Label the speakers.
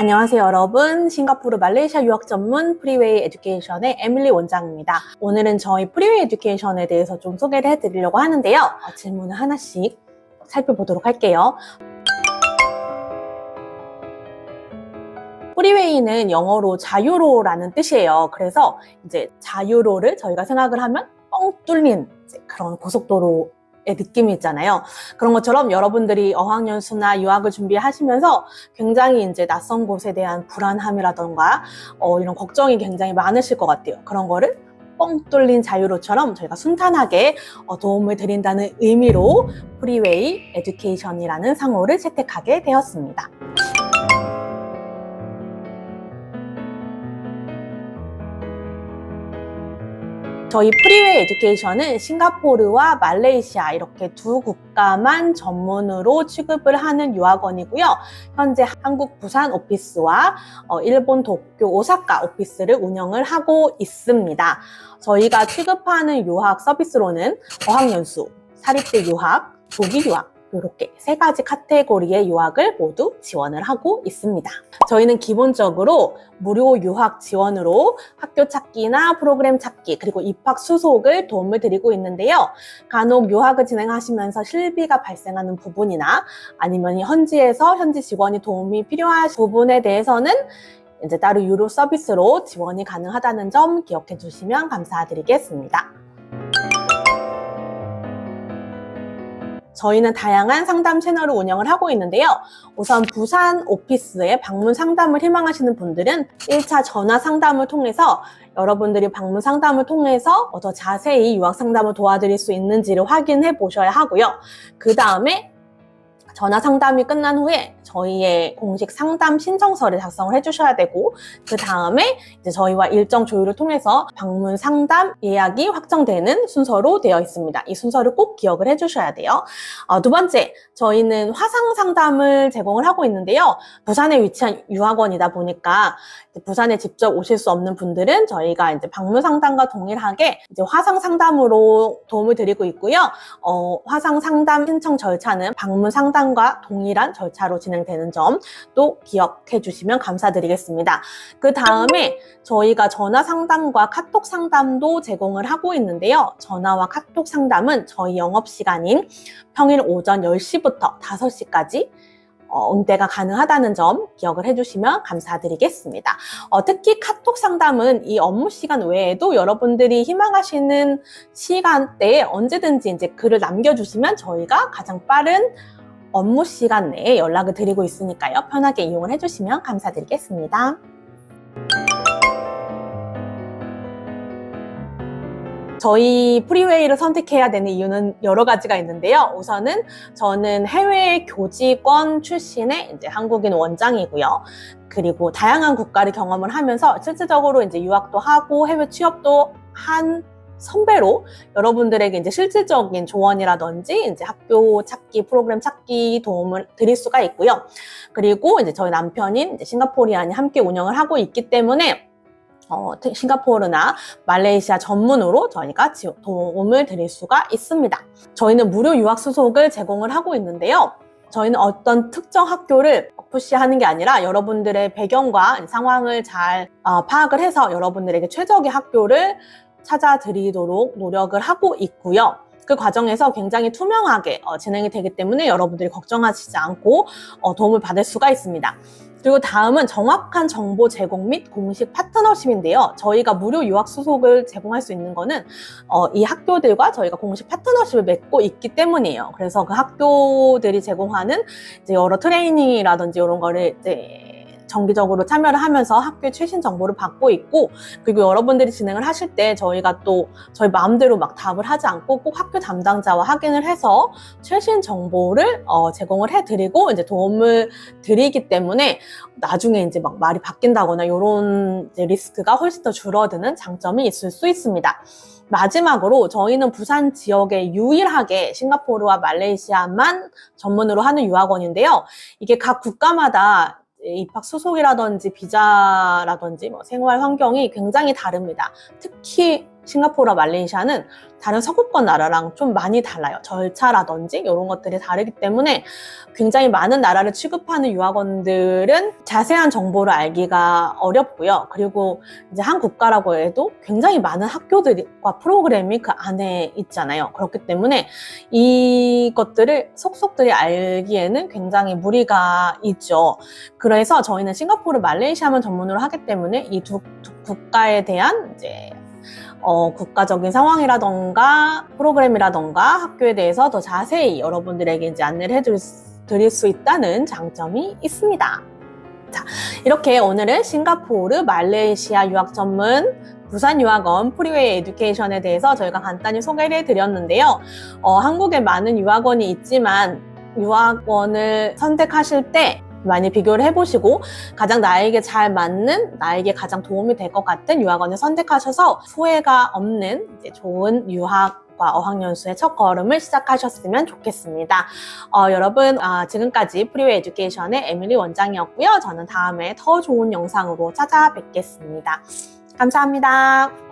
Speaker 1: 안녕하세요 여러분. 싱가포르 말레이시아 유학 전문 프리웨이 에듀케이션의 에밀리 원장입니다. 오늘은 저희 프리웨이 에듀케이션에 대해서 좀 소개를 해드리려고 하는데요. 어, 질문을 하나씩 살펴보도록 할게요. 프리웨이는 영어로 자유로라는 뜻이에요. 그래서 이제 자유로를 저희가 생각을 하면 뻥 뚫린 그런 고속도로 의 느낌이 있잖아요. 그런 것처럼 여러분들이 어학연수나 유학을 준비하시면서 굉장히 이제 낯선 곳에 대한 불안함이라던가 어, 이런 걱정이 굉장히 많으실 것 같아요. 그런 거를 뻥 뚫린 자유로처럼 저희가 순탄하게 어, 도움을 드린다는 의미로 프리웨이 에듀케이션이라는 상호를 채택하게 되었습니다. 저희 프리웨이 에듀케이션은 싱가포르와 말레이시아 이렇게 두 국가만 전문으로 취급을 하는 유학원이고요. 현재 한국 부산 오피스와 어, 일본 도쿄 오사카 오피스를 운영을 하고 있습니다. 저희가 취급하는 유학 서비스로는 어학연수, 사립대 유학, 조기 유학, 이렇게 세 가지 카테고리의 유학을 모두 지원을 하고 있습니다. 저희는 기본적으로 무료 유학 지원으로 학교 찾기나 프로그램 찾기 그리고 입학 수속을 도움을 드리고 있는데요. 간혹 유학을 진행하시면서 실비가 발생하는 부분이나 아니면 현지에서 현지 직원이 도움이 필요한 부분에 대해서는 이제 따로 유료 서비스로 지원이 가능하다는 점 기억해 주시면 감사드리겠습니다. 저희는 다양한 상담 채널을 운영을 하고 있는데요. 우선 부산 오피스에 방문 상담을 희망하시는 분들은 1차 전화 상담을 통해서 여러분들이 방문 상담을 통해서 더 자세히 유학 상담을 도와드릴 수 있는지를 확인해 보셔야 하고요. 그 다음에 전화 상담이 끝난 후에 저희의 공식 상담 신청서를 작성을 해주셔야 되고 그 다음에 이제 저희와 일정 조율을 통해서 방문 상담 예약이 확정되는 순서로 되어 있습니다. 이 순서를 꼭 기억을 해주셔야 돼요. 어, 두 번째, 저희는 화상 상담을 제공을 하고 있는데요. 부산에 위치한 유학원이다 보니까 부산에 직접 오실 수 없는 분들은 저희가 이제 방문 상담과 동일하게 이제 화상 상담으로 도움을 드리고 있고요. 어, 화상 상담 신청 절차는 방문 상담 과 동일한 절차로 진행되는 점도 기억해 주시면 감사드리겠습니다. 그 다음에 저희가 전화 상담과 카톡 상담도 제공을 하고 있는데요. 전화와 카톡 상담은 저희 영업 시간인 평일 오전 10시부터 5시까지 어, 응대가 가능하다는 점 기억을 해주시면 감사드리겠습니다. 어, 특히 카톡 상담은 이 업무 시간 외에도 여러분들이 희망하시는 시간대에 언제든지 이제 글을 남겨주시면 저희가 가장 빠른 업무 시간 내에 연락을 드리고 있으니까요. 편하게 이용을 해주시면 감사드리겠습니다. 저희 프리웨이를 선택해야 되는 이유는 여러 가지가 있는데요. 우선은 저는 해외 교직원 출신의 이제 한국인 원장이고요. 그리고 다양한 국가를 경험을 하면서 실질적으로 이제 유학도 하고 해외 취업도 한 선배로 여러분들에게 이제 실질적인 조언이라든지 이제 학교 찾기, 프로그램 찾기 도움을 드릴 수가 있고요. 그리고 이제 저희 남편인 이제 싱가포리안이 함께 운영을 하고 있기 때문에 어, 싱가포르나 말레이시아 전문으로 저희가 도움을 드릴 수가 있습니다. 저희는 무료 유학 수속을 제공을 하고 있는데요. 저희는 어떤 특정 학교를 푸시하는 게 아니라 여러분들의 배경과 상황을 잘 어, 파악을 해서 여러분들에게 최적의 학교를 찾아드리도록 노력을 하고 있고요. 그 과정에서 굉장히 투명하게 어, 진행이 되기 때문에 여러분들이 걱정하시지 않고 어, 도움을 받을 수가 있습니다. 그리고 다음은 정확한 정보 제공 및 공식 파트너십인데요. 저희가 무료 유학 수속을 제공할 수 있는 거는 어, 이 학교들과 저희가 공식 파트너십을 맺고 있기 때문이에요. 그래서 그 학교들이 제공하는 이제 여러 트레이닝이라든지 이런 거를 이제 정기적으로 참여를 하면서 학교의 최신 정보를 받고 있고 그리고 여러분들이 진행을 하실 때 저희가 또 저희 마음대로 막 답을 하지 않고 꼭 학교 담당자와 확인을 해서 최신 정보를 어, 제공을 해드리고 이제 도움을 드리기 때문에 나중에 이제 막 말이 바뀐다거나 이런 리스크가 훨씬 더 줄어드는 장점이 있을 수 있습니다. 마지막으로 저희는 부산 지역에 유일하게 싱가포르와 말레이시아만 전문으로 하는 유학원인데요. 이게 각 국가마다 입학 수속이라든지 비자라든지 뭐 생활 환경이 굉장히 다릅니다. 특히 싱가포르와 말레이시아는 다른 서구권 나라랑 좀 많이 달라요. 절차라든지 이런 것들이 다르기 때문에 굉장히 많은 나라를 취급하는 유학원들은 자세한 정보를 알기가 어렵고요. 그리고 이제 한 국가라고 해도 굉장히 많은 학교들과 프로그램이 그 안에 있잖아요. 그렇기 때문에 이것들을 속속들이 알기에는 굉장히 무리가 있죠. 그래서 저희는 싱가포르, 말레이시아만 전문으로 하기 때문에 이 두 국가에 대한 이제 어, 국가적인 상황이라던가 프로그램이라던가 학교에 대해서 더 자세히 여러분들에게 이제 안내를 해드릴 수, 있다는 장점이 있습니다. 자, 이렇게 오늘은 싱가포르, 말레이시아 유학 전문 부산 유학원 프리웨이 에듀케이션에 대해서 저희가 간단히 소개를 해드렸는데요. 어, 한국에 많은 유학원이 있지만 유학원을 선택하실 때 많이 비교를 해보시고 가장 나에게 잘 맞는 나에게 가장 도움이 될 것 같은 유학원을 선택하셔서 후회가 없는 좋은 유학과 어학연수의 첫 걸음을 시작하셨으면 좋겠습니다. 어, 여러분 아, 지금까지 프리웨이 에듀케이션의 에밀리 원장이었고요. 저는 다음에 더 좋은 영상으로 찾아뵙겠습니다. 감사합니다.